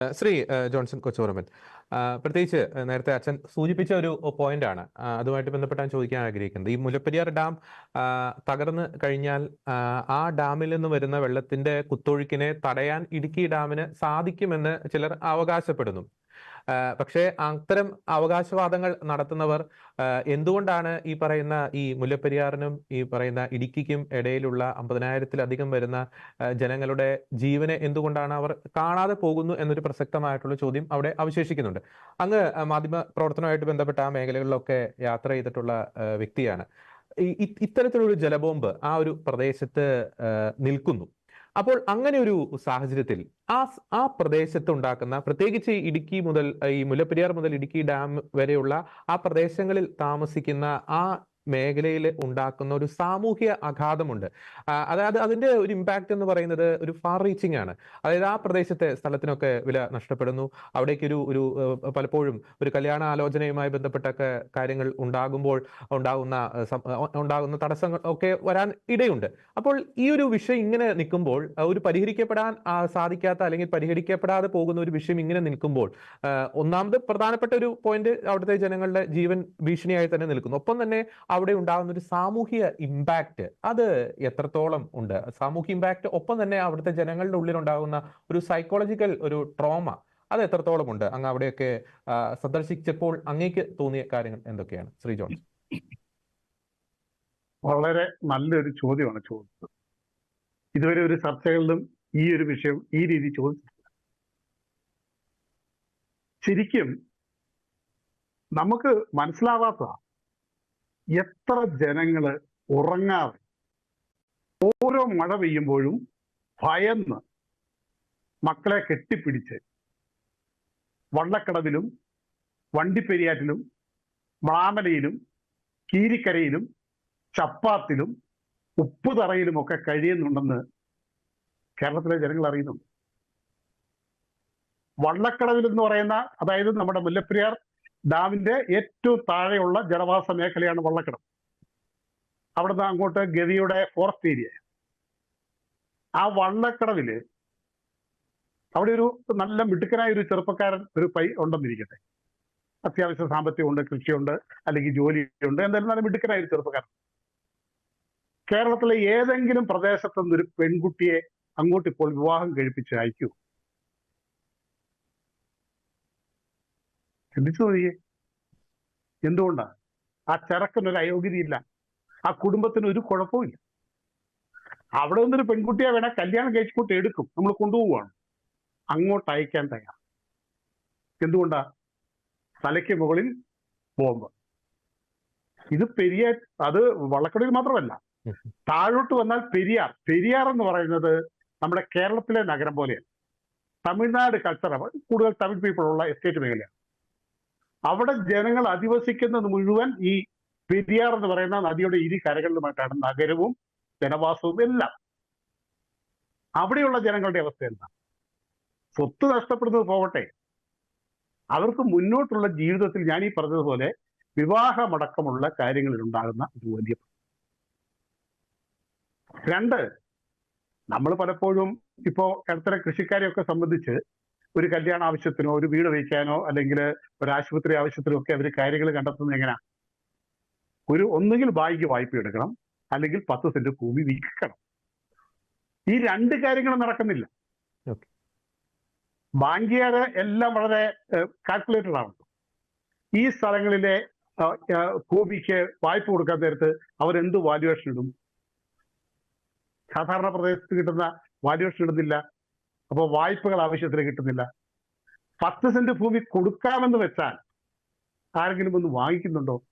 Shri Johnson കൊച്ചോറമൻ ആഹ് പ്രത്യേകിച്ച് നേരത്തെ അച്ഛൻ സൂചിപ്പിച്ച ഒരു പോയിന്റ് ആണ് അതുമായിട്ട് ബന്ധപ്പെട്ട് ഞാൻ ചോദിക്കാൻ ആഗ്രഹിക്കുന്നത്. ഈ മുല്ലപ്പെരിയാർ ഡാം തകർന്ന് കഴിഞ്ഞാൽ ആ ഡാമിൽ നിന്ന് വരുന്ന വെള്ളത്തിന്റെ കുത്തൊഴുക്കിനെ തടയാൻ ഇടുക്കി ഡാമിന് സാധിക്കുമെന്ന് ചിലർ അവകാശപ്പെടുന്നു. പക്ഷേ അത്തരം അവകാശവാദങ്ങൾ നടത്തുന്നവർ എന്തുകൊണ്ടാണ് ഈ പറയുന്ന ഈ മുല്ലപ്പെരിയാറിനും ഈ പറയുന്ന ഇടുക്കിക്കും ഇടയിലുള്ള അമ്പതിനായിരത്തിലധികം വരുന്ന ജനങ്ങളുടെ ജീവനെ എന്തുകൊണ്ടാണ് അവർ കാണാതെ പോകുന്നു എന്നൊരു പ്രസക്തമായിട്ടുള്ള ചോദ്യം അവിടെ അവശേഷിക്കുന്നുണ്ട്. അങ്ങ് മാധ്യമ പ്രവർത്തനവുമായിട്ട് ബന്ധപ്പെട്ട ആ മേഖലകളിലൊക്കെ യാത്ര ചെയ്തിട്ടുള്ള വ്യക്തിയാണ്. ഇത്തരത്തിലുള്ള ജലബോംബ് ആ ഒരു പ്രദേശത്ത് നിൽക്കുന്നു. അപ്പോൾ അങ്ങനെ ഒരു സാഹചര്യത്തിൽ ആ ആ പ്രദേശത്ത് ഉണ്ടാക്കുന്ന പ്രത്യേകിച്ച് ഇടുക്കി മുതൽ ഈ മുല്ലപ്പെരിയാർ മുതൽ ഇടുക്കി ഡാം വരെയുള്ള ആ പ്രദേശങ്ങളിൽ താമസിക്കുന്ന ആ മേഖലയിൽ ഉണ്ടാക്കുന്ന ഒരു സാമൂഹ്യ ആഘാതമുണ്ട് അതായത് അതിന്റെ ഒരു ഇമ്പാക്ട് എന്ന് പറയുന്നത് ഒരു ഫാർ റീച്ചിങ് ആണ്. അതായത് ആ പ്രദേശത്തെ സ്ഥലത്തിനൊക്കെ വില നഷ്ടപ്പെടുന്നു. അവിടേക്ക് ഒരു ഒരു പലപ്പോഴും ഒരു കല്യാണ ആലോചനയുമായി ബന്ധപ്പെട്ടൊക്കെ കാര്യങ്ങൾ ഉണ്ടാകുമ്പോൾ ഉണ്ടാകുന്ന ഉണ്ടാകുന്ന തടസ്സങ്ങൾ ഒക്കെ വരാൻ ഇടയുണ്ട്. അപ്പോൾ ഈ ഒരു വിഷയം ഇങ്ങനെ നിൽക്കുമ്പോൾ ഒരു പരിഹരിക്കപ്പെടാൻ സാധിക്കാത്ത അല്ലെങ്കിൽ പരിഹരിക്കപ്പെടാതെ പോകുന്ന ഒരു വിഷയം ഇങ്ങനെ നിൽക്കുമ്പോൾ ഒന്നാമത് പ്രധാനപ്പെട്ട ഒരു പോയിന്റ് അവിടുത്തെ ജനങ്ങളുടെ ജീവൻ ഭീഷണിയായി തന്നെ നിൽക്കുന്നു. ഒപ്പം തന്നെ അവിടെ ഉണ്ടാകുന്ന ഒരു സാമൂഹിക ഇമ്പാക്റ്റ് അത് എത്രത്തോളം ഉണ്ട്? സാമൂഹിക ഇമ്പാക്ട് ഒപ്പം തന്നെ അവിടുത്തെ ജനങ്ങളുടെ ഉള്ളിൽ ഉണ്ടാകുന്ന ഒരു സൈക്കോളജിക്കൽ ഒരു ട്രോമ അത് എത്രത്തോളം ഉണ്ട്? അങ്ങ് അവിടെയൊക്കെ സന്ദർശിച്ചപ്പോൾ അങ്ങേക്ക് തോന്നിയ കാര്യങ്ങൾ എന്തൊക്കെയാണ്? ശ്രീ ജോൺ. വളരെ നല്ലൊരു ചോദ്യമാണ് ചോദിച്ചത്. ഇതുവരെ ഒരു ചർച്ചകളിലും ഈ ഒരു വിഷയം ഈ രീതി ചോദിച്ചിട്ടില്ല. ശരിക്കും നമുക്ക് മനസ്സിലാവാത്ത എത്ര ജനങ്ങൾ ഉറങ്ങാതെ ഓരോ മഴ പെയ്യുമ്പോഴും ഭയന്ന് മക്കളെ കെട്ടിപ്പിടിച്ച് വള്ളക്കടവിലും വണ്ടിപ്പെരിയാറ്റിലും മാമലയിലും കീരിക്കരയിലും ചപ്പാത്തിലും ഉപ്പുതറയിലുമൊക്കെ കഴിയുന്നുണ്ടെന്ന് കേരളത്തിലെ ജനങ്ങൾ അറിയുന്നുണ്ട്. വള്ളക്കടവിൽ എന്ന് പറയുന്ന അതായത് നമ്മുടെ മുല്ലപ്പെരിയാർ ഡാമിന്റെ ഏറ്റവും താഴെയുള്ള ജലവാസ മേഖലയാണ് വള്ളക്കിടം അവിടുന്ന് അങ്ങോട്ട് ഗവിയുടെ ഫോറസ്റ്റ് ഏരിയ ആ വള്ളക്കടവിൽ അവിടെ ഒരു നല്ല മിടുക്കനായ ഒരു ചെറുപ്പക്കാരൻ ഒരു പൈ ഉണ്ടെന്നിരിക്കട്ടെ. അത്യാവശ്യം സാമ്പത്തികമുണ്ട് കൃഷിയുണ്ട് അല്ലെങ്കിൽ ജോലിയുണ്ട് എന്തായാലും നല്ല മിടുക്കനായ ഒരു ചെറുപ്പക്കാരൻ. കേരളത്തിലെ ഏതെങ്കിലും പ്രദേശത്തു നിന്ന് ഒരു പെൺകുട്ടിയെ അങ്ങോട്ട് ഇപ്പോൾ വിവാഹം കഴിപ്പിച്ച് അയക്കൂ. ചിന്തിച്ചു നോക്കിയേ എന്തുകൊണ്ടാണ് ആ ചെറുക്കനൊരു അയോഗ്യതയില്ല. ആ കുടുംബത്തിന് ഒരു കുഴപ്പമില്ല അവിടെ നിന്നൊരു പെൺകുട്ടിയെ വേണേൽ കല്യാണം കഴിച്ചുകൊണ്ട് എടുക്കും. നമ്മൾ കൊണ്ടുപോവുകയാണ് അങ്ങോട്ട് അയക്കാൻ തയ്യാർ എന്തുകൊണ്ടാ? തലയ്ക്ക് മുകളിൽ ബോംബ്. ഇത് പെരിയാർ അത് വള്ളക്കടയിൽ മാത്രമല്ല. താഴോട്ട് വന്നാൽ പെരിയാർ. പെരിയാർ എന്ന് പറയുന്നത് നമ്മുടെ കേരളത്തിലെ നഗരം പോലെയാണ്. തമിഴ്നാട് കൾച്ചർ കൂടുതൽ തമിഴ് പീപ്പിൾ ഉള്ള എസ്റ്റേറ്റ് മേഖലയാണ്. അവിടെ ജനങ്ങൾ അധിവസിക്കുന്നത് മുഴുവൻ ഈ പെരിയാർ എന്ന് പറയുന്ന നദിയുടെ ഇരു കരകളിലുമായിട്ടാണ് നഗരവും ജനവാസവും എല്ലാം. അവിടെയുള്ള ജനങ്ങളുടെ അവസ്ഥ എന്താ? സ്വത്ത് നഷ്ടപ്പെടുന്നത് പോകട്ടെ. അവർക്ക് മുന്നോട്ടുള്ള ജീവിതത്തിൽ ഞാൻ ഈ പറഞ്ഞതുപോലെ വിവാഹമടക്കമുള്ള കാര്യങ്ങളിൽ ഉണ്ടാകുന്ന ഒരു വലിയ രണ്ട് നമ്മൾ പലപ്പോഴും ഇപ്പോ ഇടത്തരം കൃഷിക്കാരെയൊക്കെ സംബന്ധിച്ച് ഒരു കല്യാണ ആവശ്യത്തിനോ ഒരു വീട് വയ്ക്കാനോ അല്ലെങ്കിൽ ഒരു ആശുപത്രി ആവശ്യത്തിനോ ഒക്കെ അവർ കാര്യങ്ങൾ കണ്ടെത്തുന്നത് എങ്ങനെയാ ഒരു ഒന്നുകിൽ ബാങ്ക് വായ്പ എടുക്കണം അല്ലെങ്കിൽ പത്ത് സെന്റ് ഭൂമി വിൽക്കണം. ഈ രണ്ട് കാര്യങ്ങളും നടക്കുന്നില്ല. ബാങ്കുകാര് എല്ലാം വളരെ കാൽക്കുലേറ്റഡ് ആണ്. ഈ സ്ഥലങ്ങളിലെ ഭൂമിക്ക് വായ്പ കൊടുക്കാൻ നേരത്ത് അവരെന്ത് വാല്യുവേഷൻ ഇടും? സാധാരണ പ്രദേശത്ത് കിട്ടുന്ന വാല്യുവേഷൻ ഇടുന്നില്ല. അപ്പോൾ വായ്പകൾ ആവശ്യത്തിന് കിട്ടുന്നില്ല. പത്ത് സെന്റ് ഭൂമി കൊടുക്കാമെന്ന് വെച്ചാൽ ആരെങ്കിലും ഒന്ന് വാങ്ങിക്കുന്നുണ്ടോ?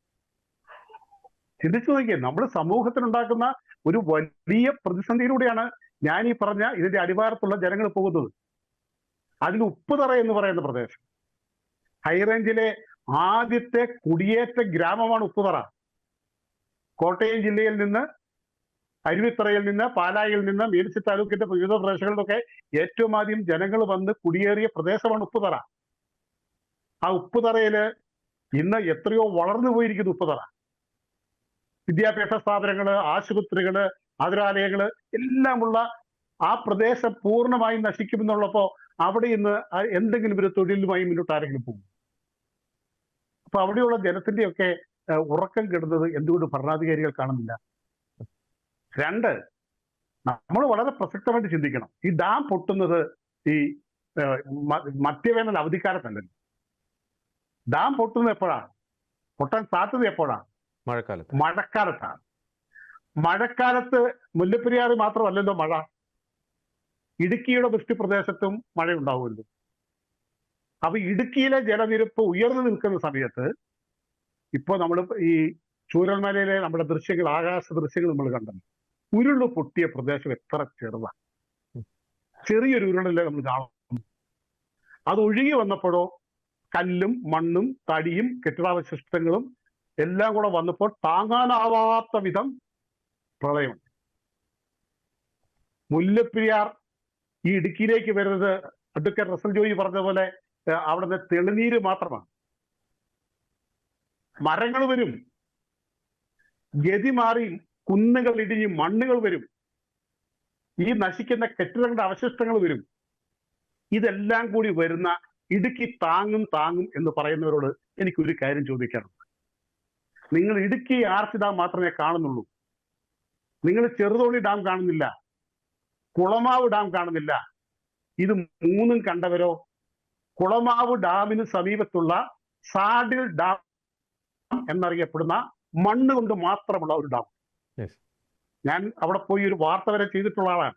ചിന്തിച്ചു നോക്കിയേ നമ്മൾ സമൂഹത്തിനുണ്ടാക്കുന്ന ഒരു വലിയ പ്രതിസന്ധിയിലൂടെയാണ് ഞാൻ ഈ പറഞ്ഞ ഇതിന്റെ അടിവാരത്തുള്ള ജനങ്ങൾ പോകുന്നത്. അതിൽ ഉപ്പുതറ എന്ന് പറയുന്ന പ്രദേശം. ഹൈറേഞ്ചിലെ ആദ്യത്തെ കുടിയേറ്റ ഗ്രാമമാണ് ഉപ്പുതറ. കോട്ടയം ജില്ലയിൽ നിന്ന് അരുവിത്തറയിൽ നിന്ന് പാലായിൽ നിന്ന് മീനച്ചി താലൂക്കിന്റെ വിവിധ പ്രദേശങ്ങളിലൊക്കെ ഏറ്റവും ആദ്യം ജനങ്ങൾ വന്ന് കുടിയേറിയ പ്രദേശമാണ് ഉപ്പുതറ. ആ ഉപ്പുതറയിൽ ഇന്ന് എത്രയോ വളർന്നു പോയിരിക്കുന്നു ഉപ്പുതറ. വിദ്യാഭ്യാസ സ്ഥാപനങ്ങൾ ആശുപത്രികൾ ആതുരാലയങ്ങൾ എല്ലാമുള്ള ആ പ്രദേശം പൂർണമായും നശിക്കുമെന്നുള്ളപ്പോ അവിടെ ഇന്ന് എന്തെങ്കിലും ഒരു തൊഴിലുമായി മുന്നോട്ട് ആരെങ്കിലും പോകും? അപ്പൊ അവിടെയുള്ള ജനത്തിന്റെയൊക്കെ ഉറക്കം കെടുന്നത് എന്തുകൊണ്ട് ഭരണാധികാരികൾ കാണുന്നില്ല? രണ്ട് നമ്മൾ വളരെ പ്രസക്തമായിട്ട് ചിന്തിക്കണം. ഈ ഡാം പൊട്ടുന്നത് ഈ മധ്യവേനൽ അവധിക്കാലത്തല്ലല്ലോ. ഡാം പൊട്ടുന്നത് എപ്പോഴാണ് പൊട്ടാൻ സാധ്യത എപ്പോഴാണ് മഴക്കാലത്ത്. മഴക്കാലത്താണ്. മഴക്കാലത്ത് മുല്ലപ്പെരിയാറ് മാത്രമല്ലല്ലോ മഴ. ഇടുക്കിയുടെ വൃഷ്ടി പ്രദേശത്തും മഴയുണ്ടാവുമല്ലോ. അപ്പൊ ഇടുക്കിയിലെ ജലനിരപ്പ് ഉയർന്നു നിൽക്കുന്ന സമയത്ത് ഇപ്പോൾ നമ്മൾ ഈ ചൂരൽമലയിലെ നമ്മുടെ ദൃശ്യങ്ങൾ ആകാശ ദൃശ്യങ്ങൾ നമ്മൾ കണ്ടല്ലോ. ഉരുൾ പൊട്ടിയ പ്രദേശം എത്ര ചെറുതാണ് ചെറിയൊരു ഉരുളല്ലേ നമ്മൾ കാണുന്നു അത് ഒഴുകി വന്നപ്പോഴോ കല്ലും മണ്ണും തടിയും കെട്ടിടാവശിഷ്ടങ്ങളും എല്ലാം കൂടെ വന്നപ്പോൾ താങ്ങാനാവാത്ത വിധം പ്രളയമുണ്ട്. മുല്ലപ്പെരിയാർ ഈ ഇടുക്കിയിലേക്ക് വരുന്നത് അഡ്വക്കേറ്റ് റസൽ ജോയി പറഞ്ഞ പോലെ അവിടുന്ന് തെളിനീര് മാത്രമാണ്. മരങ്ങൾ വരും. ഗതി മാറി കുന്നുകൾ ഇടിഞ്ഞ് മണ്ണുകൾ വരും. ഈ നശിക്കുന്ന കെട്ടിടങ്ങളുടെ അവശിഷ്ടങ്ങൾ വരും. ഇതെല്ലാം കൂടി വരുന്ന ഇടുക്കി താങ്ങും താങ്ങും എന്ന് പറയുന്നവരോട് എനിക്കൊരു കാര്യം ചോദിക്കണം നിങ്ങൾ ഇടുക്കി ആർച്ച് ഡാം മാത്രമേ കാണുന്നുള്ളൂ. നിങ്ങൾ ചെറുതോണി ഡാം കാണുന്നില്ല. കുളമാവ് ഡാം കാണുന്നില്ല. ഇത് മൂന്നും കണ്ടവരോ? കുളമാവ് ഡാമിന് സമീപത്തുള്ള സാഡിൽ ഡാം എന്നറിയപ്പെടുന്ന മണ്ണ് കൊണ്ട് മാത്രമുള്ള ഒരു ഡാം. ഞാൻ അവിടെ പോയി ഒരു വാർത്ത വരെ ചെയ്തിട്ടുള്ള ആളാണ്.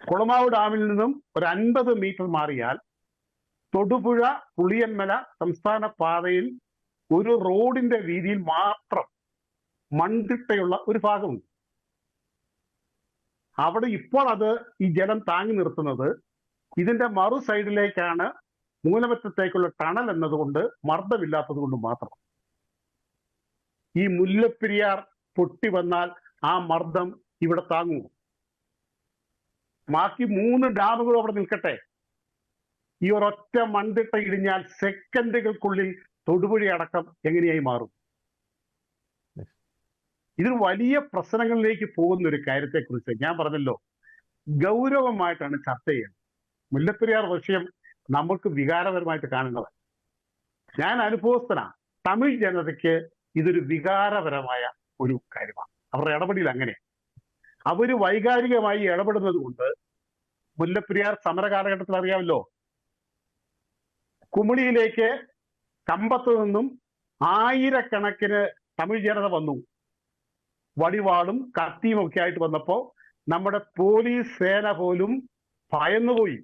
കുളമാവ് ഡാമിൽ നിന്നും ഒരു അൻപത് മീറ്റർ മാറിയാൽ തൊടുപുഴ പുളിയന്മല സംസ്ഥാന പാതയിൽ ഒരു റോഡിന്റെ വീതിയിൽ മാത്രം മൺതിട്ടയുള്ള ഒരു ഭാഗമുണ്ട്. അവിടെ ഇപ്പോൾ അത് ഈ ജലം താങ്ങി നിർത്തുന്നത് ഇതിന്റെ മറു സൈഡിലേക്കാണ് മൂലമറ്റത്തേക്കുള്ള ടണൽ എന്നതുകൊണ്ട് മർദ്ദമില്ലാത്തത് കൊണ്ട് മാത്രം. ഈ മുല്ലപ്പെരിയാർ പൊട്ടി വന്നാൽ ആ മർദ്ദം ഇവിടെ താങ്ങുമോ ബാക്കി മൂന്ന് ഡാമുകളും അവിടെ നിൽക്കട്ടെ. ഈ ഒരൊറ്റ മൺതിട്ട ഇടിഞ്ഞാൽ സെക്കൻഡുകൾക്കുള്ളിൽ തൊടുപുഴ അടക്കം എങ്ങനെയായി മാറും? ഇതിൽ വലിയ പ്രശ്നങ്ങളിലേക്ക് പോകുന്ന ഒരു കാര്യത്തെക്കുറിച്ച് ഞാൻ പറഞ്ഞല്ലോ. ഗൗരവമായിട്ടാണ് ചർച്ച ചെയ്യുന്നത്. മുല്ലപ്പെരിയാർ വിഷയം നമുക്ക് വികാരപരമായിട്ട് കാണേണ്ടത് ഞാൻ അനുഭവസ്ഥനാണ് തമിഴ് ജനതയ്ക്ക് ഇതൊരു വികാരപരമായ ഒരു കാര്യമാണ്. അവരുടെ ഇടപെടൽ അങ്ങനെ അവർ വൈകാരികമായി ഇടപെടുന്നത് കൊണ്ട് മുല്ലപ്പെരിയാർ സമര കാലഘട്ടത്തിൽ അറിയാമല്ലോ? കുമിളിയിലേക്ക് കമ്പത്ത് നിന്നും ആയിരക്കണക്കിന് തമിഴ് ജനത വന്നു. വടിവാളും കത്തിയും ഒക്കെ ആയിട്ട് വന്നപ്പോ നമ്മുടെ പോലീസ് സേന പോലും ഭയന്നുപോയി.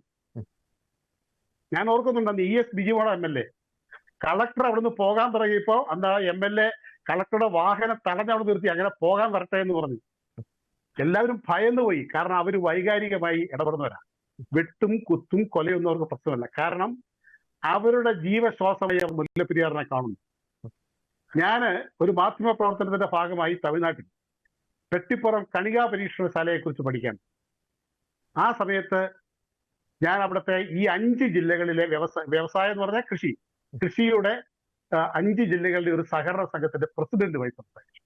ഞാൻ ഓർക്കുന്നുണ്ട് അന്ന് E S Bijumol M L A. Collector അവിടുന്ന് പോകാൻ തുടങ്ങിയപ്പോ അന്ന് എം എൽ എ കളക്ടറുടെ വാഹനം തടഞ്ഞവിടെ നിർത്തി. അങ്ങനെ പോകാൻ വരട്ടെ എന്ന് പറഞ്ഞു. എല്ലാവരും ഭയന്നു പോയി. കാരണം അവർ വൈകാരികമായി ഇടപെടുന്നവരാ. വെട്ടും കുത്തും കൊലയൊന്നും അവർക്ക് പ്രശ്നമല്ല. കാരണം അവരുടെ ജീവശ്വാസമായി മുല്ലപ്പെരിയാറിനെ കാണുന്നു. ഞാൻ ഒരു മാധ്യമ പ്രവർത്തനത്തിന്റെ ഭാഗമായി തമിഴ്നാട്ടിൽ പെട്ടിപ്പുറം കണികാ പരീക്ഷണശാലയെ കുറിച്ച് പഠിക്കാൻ. ആ സമയത്ത് ഞാൻ അവിടുത്തെ ഈ അഞ്ച് ജില്ലകളിലെ വ്യവസായ വ്യവസായം എന്ന് പറഞ്ഞാൽ കൃഷി. കൃഷിയുടെ അഞ്ച് ജില്ലകളിലെ ഒരു സഹകരണ സംഘത്തിന്റെ പ്രസിഡന്റുമായി സംസാരിച്ചു.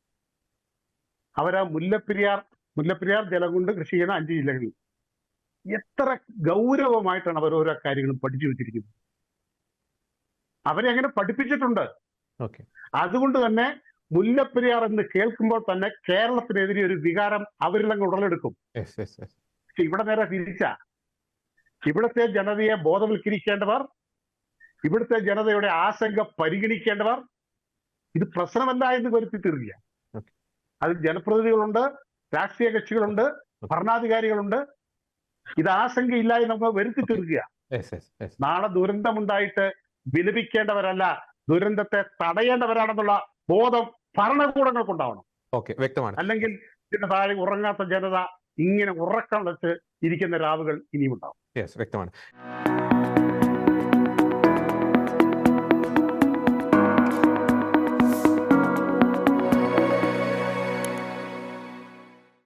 അവരാ മുല്ലപ്പെരിയാർ മുല്ലപ്പെരിയാർ ജലം കൊണ്ട് കൃഷി ചെയ്യുന്ന അഞ്ച് ജില്ലകളിൽ. എത്ര ഗൗരവമായിട്ടാണ് അവർ ഓരോ കാര്യങ്ങളും പഠിച്ചു വെച്ചിരിക്കുന്നത്. അവരെ അങ്ങനെ പഠിപ്പിച്ചിട്ടുണ്ട്. അതുകൊണ്ട് തന്നെ മുല്ലപ്പെരിയാർ എന്ന് കേൾക്കുമ്പോൾ തന്നെ കേരളത്തിനെതിരെ ഒരു വികാരം അവരിൽ അങ്ങ് ഉടലെടുക്കും. പക്ഷെ ഇവിടെ നേരെ തിരിച്ച. ഇവിടുത്തെ ജനതയെ ബോധവൽക്കരിക്കേണ്ടവർ ഇവിടുത്തെ ജനതയുടെ ആശങ്ക പരിഗണിക്കേണ്ടവർ ഇത് പ്രശ്നമല്ല എന്ന് വരുത്തി തീർക്കുക. അതിൽ ജനപ്രതിനിധികളുണ്ട് രാഷ്ട്രീയ കക്ഷികളുണ്ട് ഭരണാധികാരികളുണ്ട്. ഇത് ആശങ്കയില്ല എന്ന് നമുക്ക് വരുത്തി തീർക്കുക. നാളെ ദുരന്തമുണ്ടായിട്ട് വിലപിക്കേണ്ടവരല്ല ദുരന്തത്തെ തടയേണ്ടവരാണെന്നുള്ള ബോധം ഭരണകൂടങ്ങൾക്കുണ്ടാവണം. ഓക്കെ വ്യക്തമാണ്. അല്ലെങ്കിൽ ഇതിന്റെ താഴെ ഉറങ്ങാത്ത ജനത ഇങ്ങനെ ഉറക്കം വെച്ച് ഇരിക്കുന്ന രാവുകൾ ഇനിയും ഉണ്ടാവും. യെസ് വ്യക്തമാണ്.